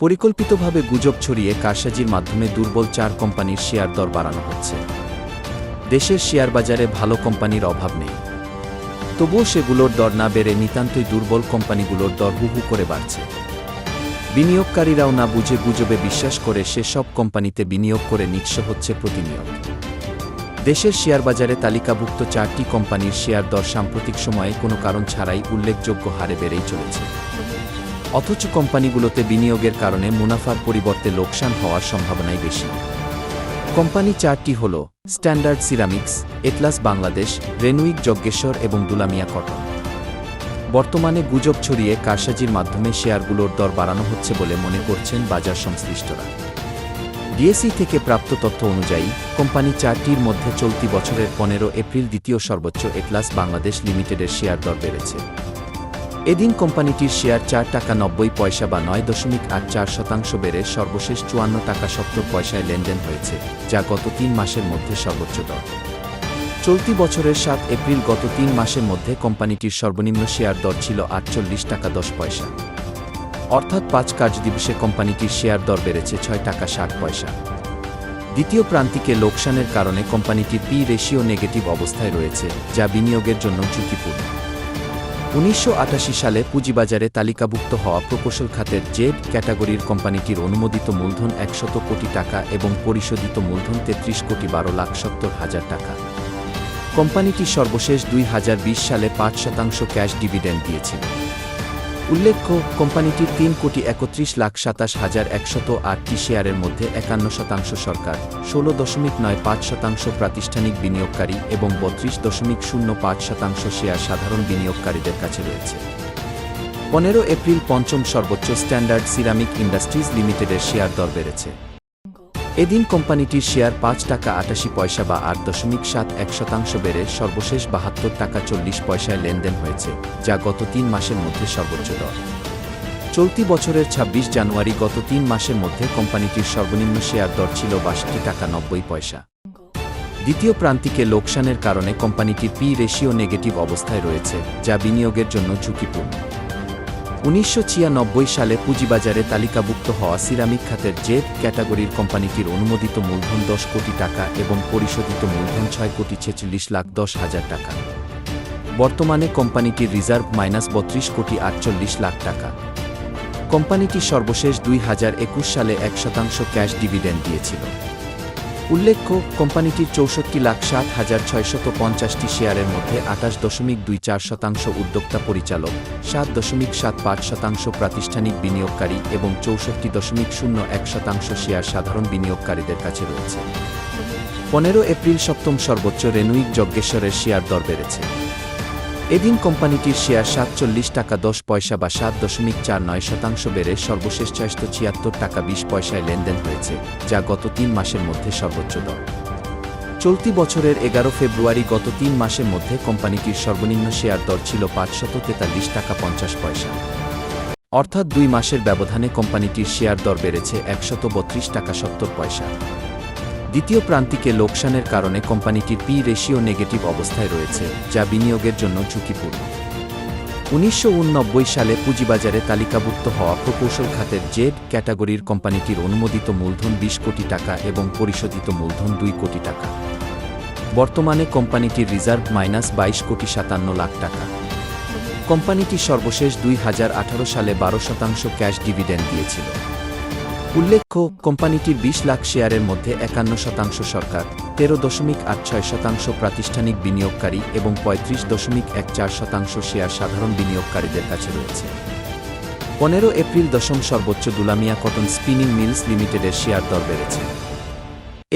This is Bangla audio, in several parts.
পরিকল্পিতভাবে গুজব ছড়িয়ে কারসাজির মাধ্যমে দুর্বল চার কোম্পানির শেয়ার দর বাড়ানো হচ্ছে। দেশের শেয়ার বাজারে ভালো কোম্পানির অভাব নেই। তবুও সেগুলোর দর না বেড়ে নিতান্তই দুর্বল কোম্পানিগুলোর দর হু হু করে বাড়ছে। বিনিয়োগকারীরাও না বুঝে গুজবে বিশ্বাস করে সেসব কোম্পানিতে বিনিয়োগ করে নিঃস্ব হচ্ছে প্রতিনিয়ত দেশের শেয়ার বাজারে তালিকাভুক্ত চারটি কোম্পানির শেয়ার দর সাম্প্রতিক সময়ে কোনো কারণ ছাড়াই উল্লেখযোগ্য হারে বেড়েই চলেছে। অথচ কোম্পানিগুলোতে বিনিয়োগের কারণে মুনাফার পরিবর্তে লোকসান হওয়ার সম্ভাবনাই বেশি। কোম্পানি চারটি হল, standard ceramics, Atlas Bangladesh Renwick Jajneswar এবং দুলামিয়া কটন। বর্তমানে গুজব ছড়িয়ে কারসাজির মাধ্যমে শেয়ারগুলোর দর বাড়ানো হচ্ছে বলে মনে করছেন বাজার সংশ্লিষ্টরা। ডিএসি থেকে প্রাপ্ত তথ্য অনুযায়ী, কোম্পানি চারটির মধ্যে চলতি বছরের পনেরো এপ্রিল দ্বিতীয় সর্বোচ্চ এটলাস বাংলাদেশ লিমিটেডের শেয়ার দর বেড়েছে। এদিন কোম্পানিটির শেয়ার চার টাকা নব্বই পয়সা বা নয় দশমিক আট চার শতাংশ বেড়ে সর্বশেষ চুয়ান্ন টাকা সত্তর পয়সায় লেনদেন হয়েছে, যা গত তিন মাসের মধ্যে সর্বোচ্চ দর। চলতি বছরের সাত এপ্রিল গত তিন মাসের মধ্যে কোম্পানিটির সর্বনিম্ন শেয়ার দর ছিল আটচল্লিশ টাকা দশ পয়সা। অর্থাৎ পাঁচ কার্যদিবসে কোম্পানিটির শেয়ার দর বেড়েছে ছয় টাকা ষাট পয়সা। দ্বিতীয় প্রান্তিকে লোকসানের কারণে কোম্পানিটির পি রেশিও নেগেটিভ অবস্থায় রয়েছে, যা বিনিয়োগের জন্য ঝুঁকিপূর্ণ। উনিশশো আটাশি সালে পুঁজিবাজারে তালিকাভুক্ত হওয়া প্রকৌশল খাতের জেড ক্যাটাগরির কোম্পানিটির অনুমোদিত মূলধন একশত কোটি টাকা এবং পরিশোধিত মূলধন তেত্রিশ কোটি বারো লাখ সত্তর হাজার টাকা। কোম্পানিটি সর্বশেষ দুই হাজার বিশ সালে পাঁচ শতাংশ ক্যাশ ডিভিডেন্ড দিয়েছিল উল্লেখ্য কোম্পানিটির তিন কোটি একত্রিশ লাখ সাতাশ হাজার একশত আটটি শেয়ারের মধ্যে একান্ন শতাংশ সরকার, ষোলো দশমিক নয় পাঁচ শতাংশ প্রাতিষ্ঠানিক বিনিয়োগকারী এবং বত্রিশ দশমিক শূন্য পাঁচ শতাংশ শেয়ার সাধারণ বিনিয়োগকারীদের কাছে রয়েছে। পনেরো এপ্রিল পঞ্চম সর্বোচ্চ স্ট্যান্ডার্ড সিরামিক ইন্ডাস্ট্রিজ লিমিটেডের শেয়ার দর বেড়েছে। এদিন কোম্পানিটির শেয়ার পাঁচ টাকা আটাশি পয়সা বা আট দশমিক সাত এক শতাংশ বেড়ে সর্বশেষ বাহাত্তর টাকা চল্লিশ পয়সায় লেনদেন হয়েছে, যা গত তিন মাসের মধ্যে সর্বোচ্চ দর। চলতি বছরের ২৬ জানুয়ারি গত তিন মাসের মধ্যে কোম্পানিটির সর্বনিম্ন শেয়ার দর ছিল বাষট্টি টাকা নব্বই পয়সা। দ্বিতীয় প্রান্তিকে লোকসানের কারণে কোম্পানিটির পি রেশিও নেগেটিভ অবস্থায় রয়েছে, যা বিনিয়োগের জন্য ঝুঁকিপূর্ণ। উনিশশো ছিয়ানব্বই সালে পুঁজিবাজারে তালিকাভুক্ত হওয়া সিরামিক খাতের জেড ক্যাটাগরির কোম্পানিটির অনুমোদিত মূলধন দশ কোটি টাকা এবং পরিশোধিত মূলধন ছয় কোটি ছেচল্লিশ লাখ দশ হাজার টাকা। বর্তমানে কোম্পানিটির রিজার্ভ মাইনাস বত্রিশ কোটি আটচল্লিশ লাখ টাকা। কোম্পানিটি সর্বশেষ দুই হাজার একুশ সালে এক শতাংশ ক্যাশ ডিভিডেন্ড দিয়েছিল। উল্লেখ্য কোম্পানিটির চৌষট্টি লাখ সাত হাজার ছয়শত পঞ্চাশটি শেয়ারের মধ্যে আঠাশ দশমিক দুই চার শতাংশ উদ্যোক্তা পরিচালক, সাত দশমিক সাত পাঁচ শতাংশ প্রাতিষ্ঠানিক বিনিয়োগকারী এবং চৌষট্টি দশমিক শূন্য এক শতাংশ শেয়ার সাধারণ বিনিয়োগকারীদের কাছে রয়েছে। পনেরো এপ্রিল সপ্তম সর্বোচ্চ রেনুইক যজ্ঞেশ্বরের শেয়ার দর বেড়েছে। এদিন কোম্পানিটির শেয়ার সাতচল্লিশ টাকা দশ পয়সা বা সাত দশমিক চার নয় শতাংশ বেড়ে সর্বশেষ চারশো ছিয়াত্তর টাকা বিশ পয়সায় লেনদেন হয়েছে, যা গত তিন মাসের মধ্যে সর্বোচ্চ দর। চলতি বছরের এগারো ফেব্রুয়ারি গত তিন মাসের মধ্যে কোম্পানিটির সর্বনিম্ন শেয়ার দর ছিল পাঁচশত তেতাল্লিশ টাকা পঞ্চাশ পয়সা। অর্থাৎ দুই মাসের ব্যবধানে কোম্পানিটির শেয়ার দর বেড়েছে একশত বত্রিশ টাকা সত্তর পয়সা। দ্বিতীয় প্রান্তিকে লোকসানের কারণে কোম্পানিটির পি রেশিও নেগেটিভ অবস্থায় রয়েছে, যা বিনিয়োগের জন্য ঝুঁকিপূর্ণ। উনিশশো সালে পুঁজিবাজারে তালিকাভুক্ত হওয়া প্রকৌশল খাতের জেড ক্যাটাগরির কোম্পানিটির অনুমোদিত মূলধন বিশ কোটি টাকা এবং পরিশোধিত মূলধন দুই কোটি টাকা। বর্তমানে কোম্পানিটির রিজার্ভ মাইনাস বাইশ কোটি সাতান্ন লাখ টাকা। কোম্পানিটি সর্বশেষ দুই হাজার আঠারো সালে বারো শতাংশ ক্যাশ ডিভিডেন্ড দিয়েছিল। উল্লেখ্য কোম্পানিটির বিশ লাখ শেয়ারের মধ্যে একান্ন শতাংশ সরকার, তেরো দশমিক আট ছয় শতাংশ প্রাতিষ্ঠানিক বিনিয়োগকারী এবং পঁয়ত্রিশ দশমিক এক চার শতাংশ শেয়ার সাধারণ বিনিয়োগকারীদের কাছে রয়েছে। পনেরো এপ্রিল দশম সর্বোচ্চ দুলামিয়া কটন স্পিনিং মিলস লিমিটেডের শেয়ার দর বেড়েছে।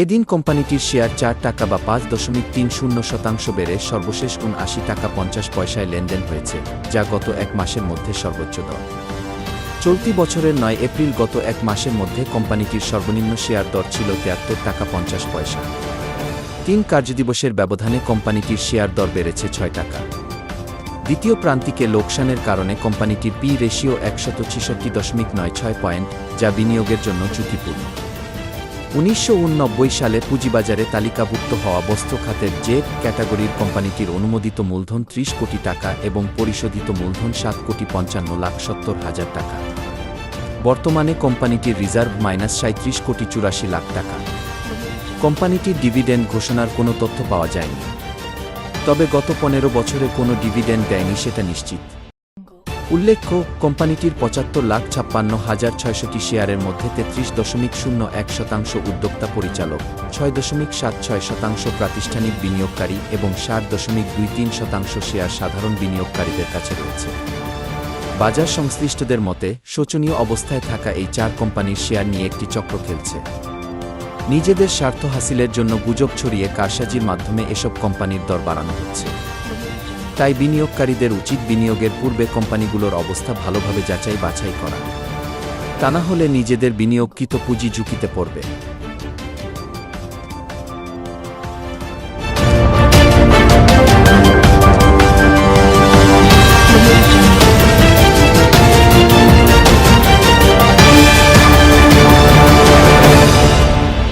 এদিন কোম্পানিটির শেয়ার চার টাকা বা পাঁচ দশমিক তিন শূন্য শতাংশ বেড়ে সর্বশেষ উনআশি টাকা পঞ্চাশ পয়সায় লেনদেন হয়েছে, যা গত এক মাসের মধ্যে সর্বোচ্চ দর। চলতি বছরের নয় এপ্রিল গত এক মাসের মধ্যে কোম্পানিটির সর্বনিম্ন শেয়ার দর ছিল তিয়াত্তর টাকা পঞ্চাশ পয়সা। তিন কার্যদিবসের ব্যবধানে কোম্পানিটির শেয়ার দর বেড়েছে ছয় টাকা। দ্বিতীয় প্রান্তিকে লোকসানের কারণে কোম্পানিটির পি রেশিও একশত ছেষট্টি দশমিক নয় ছয় পয়েন্ট, যা বিনিয়োগের জন্য ঝুঁকিপূর্ণ। উনিশশো উননব্বই সালে পুঁজিবাজারে তালিকাভুক্ত হওয়া বস্ত্র খাতের জেড ক্যাটাগরির কোম্পানিটির অনুমোদিত মূলধন ত্রিশ কোটি টাকা এবং পরিশোধিত মূলধন সাত কোটি পঞ্চান্ন লাখ সত্তর হাজার টাকা। বর্তমানে কোম্পানিটির রিজার্ভ মাইনাস সাঁত্রিশ কোটি চুরাশি লাখ টাকা। কোম্পানিটির ডিভিডেন্ড ঘোষণার কোনো তথ্য পাওয়া যায়নি। তবে গত পনেরো বছরে কোনো ডিভিডেন্ড দেয়নি সেটা নিশ্চিত। উল্লেখ্য, কোম্পানিটির পঁচাত্তর লাখ ছাপ্পান্ন হাজার ছয়শটি শেয়ারের মধ্যে তেত্রিশ দশমিক শূন্য এক শতাংশ উদ্যোক্তা পরিচালক, ছয় দশমিক সাত ছয় শতাংশ প্রাতিষ্ঠানিক বিনিয়োগকারী এবং ষাট দশমিক দুই তিন শতাংশ শেয়ার সাধারণ বিনিয়োগকারীদের কাছে রয়েছে। বাজার সংশ্লিষ্টদের মতে, শোচনীয় অবস্থায় থাকা এই চার কোম্পানির শেয়ার নিয়ে একটি চক্র খেলছে। নিজেদের স্বার্থ হাসিলের জন্য গুজব ছড়িয়ে কারসাজির মাধ্যমে এসব কোম্পানির দর বাড়ানো হচ্ছে। তাই বিনিয়োগকারীদের উচিত বিনিয়োগের পূর্বে কোম্পানিগুলোর অবস্থা ভালোভাবে যাচাই বাছাই করা। তা না হলে নিজেদের বিনিয়োগকৃত পুঁজি ঝুঁকিতে পড়বে।